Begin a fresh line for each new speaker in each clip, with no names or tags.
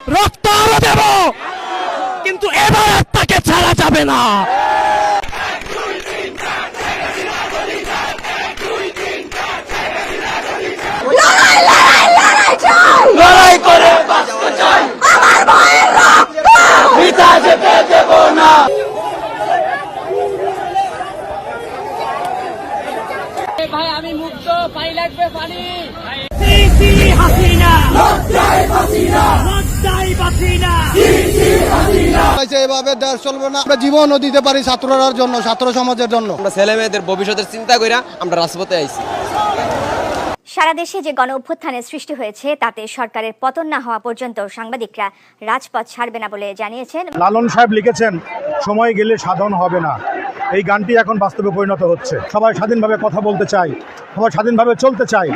রক্ত আরও দেব। কিন্তু এবার তাকে ছাড়া যাবে না।
লড়াই করে চাই। আমার ভাইয়ের রক্ত পিতা যেতে দেব না।
ভাই আমি মুক্ত পাই লাগবে পানি।
এভাবে দেশ চলবে না। আমরা জীবনও দিতে পারি ছাত্ররার জন্য ছাত্র সমাজের জন্য।
আমরা ছেলে মেয়েদের ভবিষ্যতের চিন্তা কইরা আমরা রাজপথে আইছি।
সারা দেশে যে গণ অভ্যুত্থানের সৃষ্টি হয়েছে তাতে সরকারের পতন না হওয়া পর্যন্ত সাংবাদিকরা রাজপথ ছাড়বে না বলে জানিয়েছেন।
লালন সাহেব লিখেছেন সময় গেলে সাধন হবে না। এই গানটি এখন বাস্তবে পরিণত হচ্ছে। সবাই স্বাধীনভাবে কথা বলতে চাই সবাই স্বাধীনভাবে চলতে চাই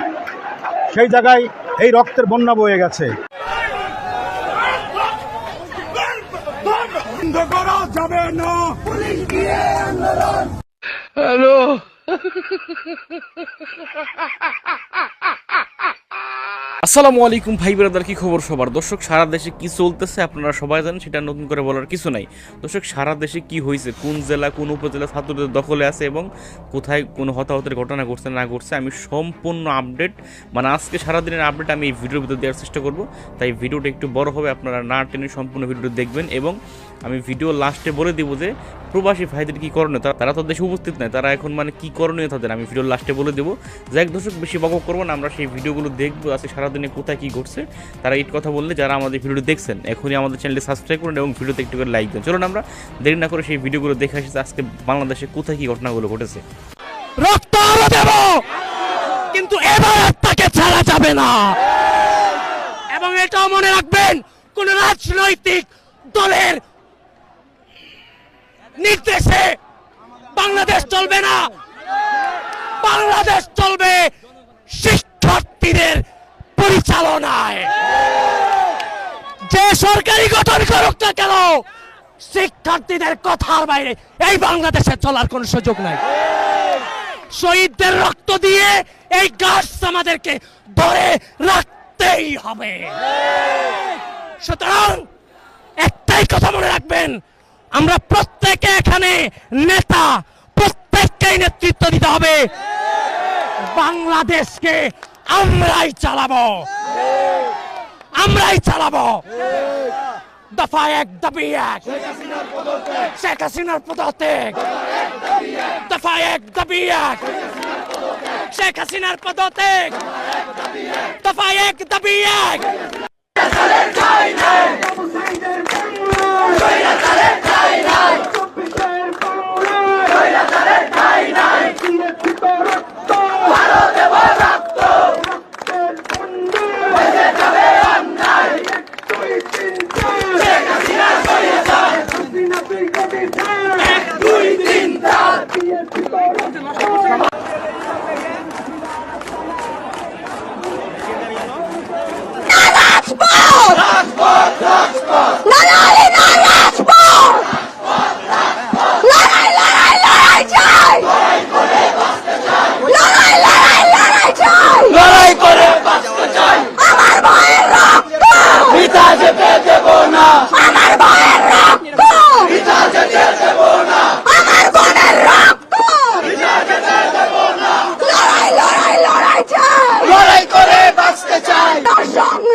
সেই জায়গায় এই রক্তের বন্যা বয়ে গেছে।
আসসালামু আলাইকুম ভাই ব্রাদার, কি খবর সবার? দর্শক, সারা দেশে কি চলতেছে আপনারা সবাই জানেন, সেটা নতুন করে বলার কিছু নাই। দর্শক, সারা দেশে কি হয়েছে? কোন জেলা, কোন উপজেলা ছাত্রদের দখলে আছে এবং কোথায় কোনো হতাহতের ঘটনা ঘটছে, না ঘটছে, আমি সম্পূর্ণ আপডেট মানে আজকে সারাদিনের আপডেট আমি এই ভিডিওর ভিতরে দেওয়ার চেষ্টা করব। তাই ভিডিওটা একটু বড় হবে, আপনারা না টেনে সম্পূর্ণ ভিডিওটা দেখবেন এবং আমি ভিডিও লাস্টে বলে দিব যে, প্রবাসী ভাইদের কি করণীয়? তারা তো দেশে উপস্থিত নয় তারা এখন মানে কি করণীয় তাদের? আমি ভিডিও লাস্টে বলে দেবো। যাই দর্শক, বেশি বক করব না, আমরা সেই ভিডিওগুলো দেখব, আজকে সারাদিনে কোথায় কি ঘটছে, তারা এই কথা বললে যারা আমাদের ভিডিওটি দেখছেন, এখনই আমাদের চ্যানেলটি সাবস্ক্রাইব করুন এবং ভিডিওতে একটু করে লাইক দেন। চলুন আমরা দেরি না করে সেই ভিডিওগুলো দেখে আসি আজকে বাংলাদেশে কোথায় কি ঘটনাগুলো ঘটেছে।
রক্ত দেব! কিন্তু এবার তাকে ছাড়া যাবে না। এবং এটাও মনে রাখবেন, কোন রাজনৈতিক দলের নির্দেশে বাংলাদেশ চলবে না। বাংলাদেশ চলবে শিক্ষার্থীদের পরিচালনায়। যে সরকারি গঠন করুক না কেন, শিক্ষার্থীদের কথার বাইরে এই বাংলাদেশে চলার কোনো সুযোগ নাই। শহীদদের রক্ত দিয়ে এই গাছ আমাদেরকে ধরে রাখতেই হবে। সুতরাং একটাই কথা মনে রাখবেন, আমরা প্রত্যেকে এখানে নেতা, প্রত্যেককেই নেতৃত্ব দিতে হবে। বাংলাদেশকে আমরাই চালাবো। আমরাই চালাবো। দফা এক দাবি এক। শেখ হাসিনার পদত্যাগ। দফা এক দাবি এক। শেখ হাসিনার পদত্যাগ। দফা এক দাবি এক
না রাজপথ লড়াই লড়াই লড়াই চাই লড়াই লড়াই লড়াই চাই
লড়াই করে বাঁচতে চাই
আমার ভাইয়ের রক্ত
পিতা যেতে দেব না
আমার ভাইয়ের রক্ত
পিতা যেতে দেব না
আমার বোনের রক্ত লড়াই লড়াই লড়াই চাই
লড়াই করে বাঁচতে চাই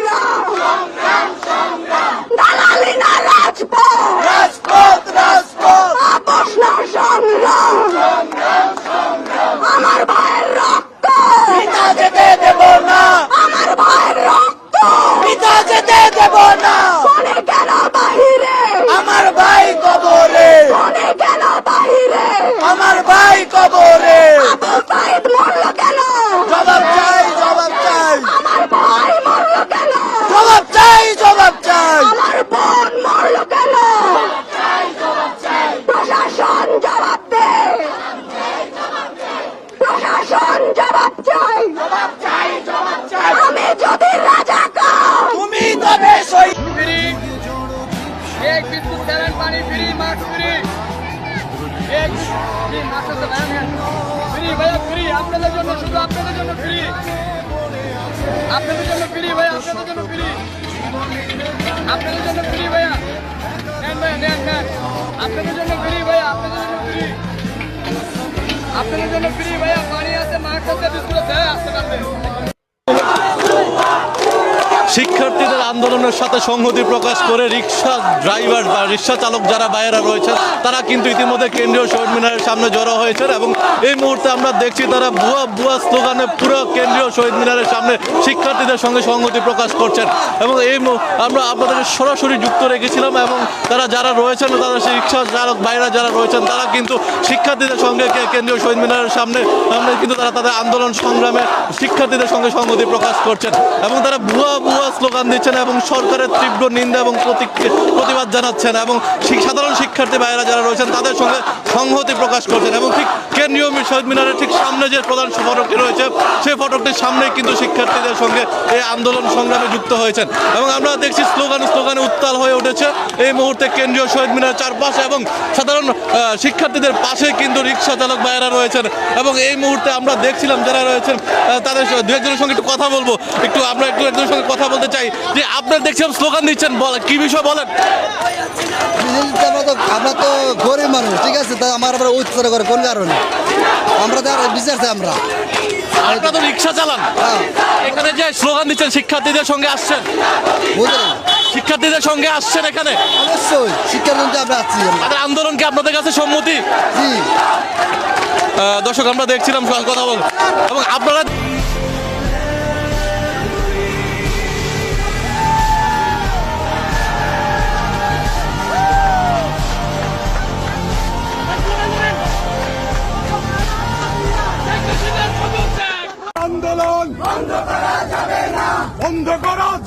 ভাইয়া ফ্রি ভাইয়া, ফ্রি। আপনাদের জন্য শুধু আপনাদের জন্য ফ্রি। আপনাদের জন্য ফ্রি ভাইয়া, আপনাদের জন্য ফ্রি। আপনাদের জন্য ফ্রি ভাইয়া। নেন ভাইয়া, নেন নেন। আপনাদের জন্য ফ্রি ভাইয়া, আপনাদের জন্য ফ্রি। আপনাদের জন্য ফ্রি ভাইয়া, পানি আছে, মাছ আছে, বিস্কুট আছে হ্যাঁ, আসতে পারবে
শিক্ষার্থীদের আন্দোলনের সাথে সংহতি প্রকাশ করে রিক্সা ড্রাইভার বা রিক্সা চালক যারা বাইরা রয়েছেন, তারা কিন্তু ইতিমধ্যে কেন্দ্রীয় শহীদ মিনারের সামনে জড়ো হয়েছেন এবং এই মুহূর্তে আমরা দেখছি তারা ভুয়া ভুয়া স্লোগানে পুরো কেন্দ্রীয় শহীদ মিনারের সামনে শিক্ষার্থীদের সঙ্গে সংহতি প্রকাশ করছেন। এবং এই আমরা আপনাদের সরাসরি যুক্ত রেখেছিলাম এবং তারা যারা রয়েছেন, তারা সেই রিক্সা চালক, বাইরা যারা রয়েছেন, তারা কিন্তু শিক্ষার্থীদের সঙ্গে কেন্দ্রীয় শহীদ মিনারের সামনে সামনে কিন্তু তারা তাদের আন্দোলন সংগ্রামে শিক্ষার্থীদের সঙ্গে সংহতি প্রকাশ করছেন। এবং তারা ভুয়া ভুয়া স্লোগান দিচ্ছেন এবং সরকারের তীব্র নিন্দা এবং প্রতি- প্রতিবাদ জানাচ্ছেন এবং সাধারণ শিক্ষার্থী ভাইয়েরা যারা রয়েছেন তাদের সঙ্গে সংহতি প্রকাশ করছেন এবং ঠিক কেন্দ্রীয় শহীদ মিনারের ঠিক সামনে যে প্রধান ফটকটি রয়েছে, সেই ফটকটির সামনে কিন্তু শিক্ষার্থীদের সঙ্গে এই আন্দোলন সংগ্রামে যুক্ত হয়েছেন এবং আমরা দেখছি স্লোগান, স্লোগানে উত্তাল হয়ে উঠেছে। এই মুহূর্তে কেন্দ্রীয় শহীদ মিনার চারপাশে এবং সাধারণ শিক্ষার্থীদের পাশে কিন্তু রিক্সা চালক ভাইয়েরা রয়েছেন এবং এই মুহূর্তে আমরা দেখছিলাম যারা রয়েছেন তাদের দু একজনের সঙ্গে একটু কথা বলব। একটু আমরা একটু একজনের সঙ্গে কথা বলতে চাই যে আপনারা দেখছিলাম স্লোগান দিচ্ছেন কি বিষয় বলেন?
আমরা তো গরিব মানুষ ঠিক আছে? তাই আমার আবার উচ্চার করে কোন কারণে? আমরা তো আর বিচারছি আমরা।
আপনারা তো রিক্সা চালান।
হ্যাঁ।
এখানে যে স্লোগান দিচ্ছেন শিক্ষার্থীদের সঙ্গে আসছেন।
বুঝলেন?
শিক্ষার্থীদের সঙ্গে আসছেন এখানে।
অবশ্যই শিক্ষার জন্য আমরা আমরা।
তাদের আন্দোলন কি আপনাদের কাছে সম্মতি?
জি।
দর্শক আমরা দেখছিলাম কথা বল। এবং আপনারা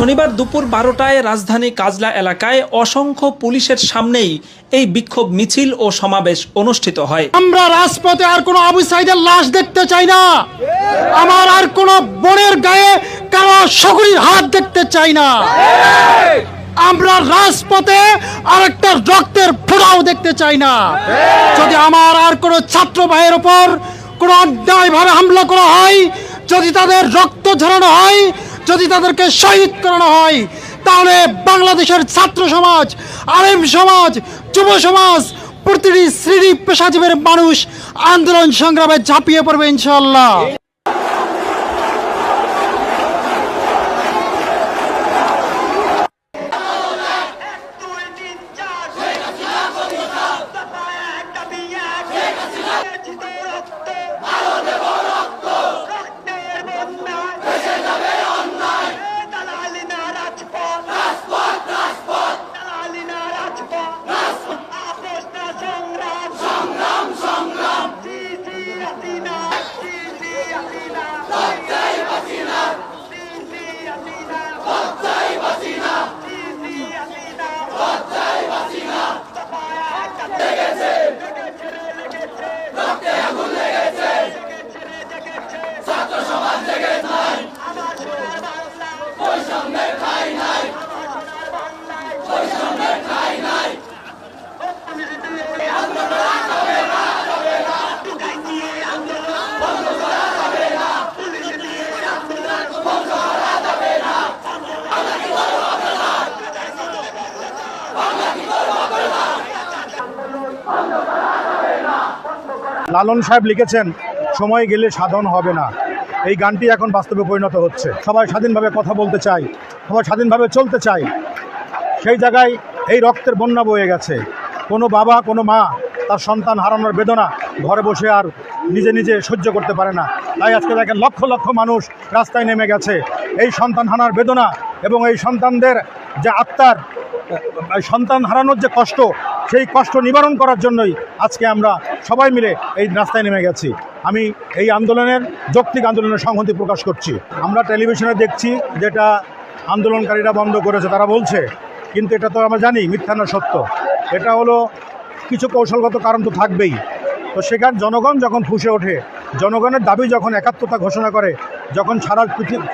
শনিবার দুপুর বারোটায় রাজধানী কাজলা এলাকায় অসংখ্য পুলিশের সামনেই এই বিক্ষোভ মিছিল ও সমাবেশ অনুষ্ঠিত হয়।
আমরা রাজপথে আর কোনো আবু সাইদের লাশ দেখতে চাই না। আমার আর কোনো বোনের গায়ে কারও শকুরির হাত দেখতে চাই না। আমরা রাজপথে আর একটা রক্তের ফোড়াও দেখতে চাই না। যদি আমার আর কোনো ছাত্র ভাইয়ের ওপর কোনো অন্যায়ভাবে হামলা করা হয়, যদি তাদের রক্ত ঝরানো হয় যদি তাদেরকে শহীদ করানো হয়, তাহলে বাংলাদেশের ছাত্র সমাজ, আলেম সমাজ, যুব সমাজ, প্রতিটি শ্রেণি পেশাজীবের মানুষ আন্দোলন সংগ্রামে ঝাঁপিয়ে পড়বে ইনশাল্লাহ
লালন সাহেব লিখেছেন, সময় গেলে সাধন হবে না। এই গানটি এখন বাস্তবে পরিণত হচ্ছে। সবাই স্বাধীনভাবে কথা বলতে চাই সবাই স্বাধীনভাবে চলতে চাই সেই জায়গায় এই রক্তের বন্যা বয়ে গেছে। কোনো বাবা, কোনো মা তার সন্তান হারানোর বেদনা ঘরে বসে আর নিজে নিজে সহ্য করতে পারে না। তাই আজকে দেখেন লক্ষ লক্ষ মানুষ রাস্তায় নেমে গেছে। এই সন্তান হারার বেদনা এবং এই সন্তানদের যে আত্মার সন্তান হারানোর যে কষ্ট সেই কষ্ট নিবারণ করার জন্যই আজকে আমরা সবাই মিলে এই রাস্তায় নেমে গেছি। আমি এই আন্দোলনের, যৌক্তিক আন্দোলনের সংহতি প্রকাশ করছি। আমরা টেলিভিশনে দেখছি যেটা আন্দোলনকারীরা বন্ধ করেছে, তারা বলছে, কিন্তু এটা তো আমরা জানি, মিথ্যা না সত্য। এটা হলো কিছু কৌশলগত কারণ তো থাকবেই। তো সেখানে জনগণ যখন ফুসে ওঠে, জনগণের দাবি যখন একাত্মতা ঘোষণা করে, যখন সারা পৃথিবী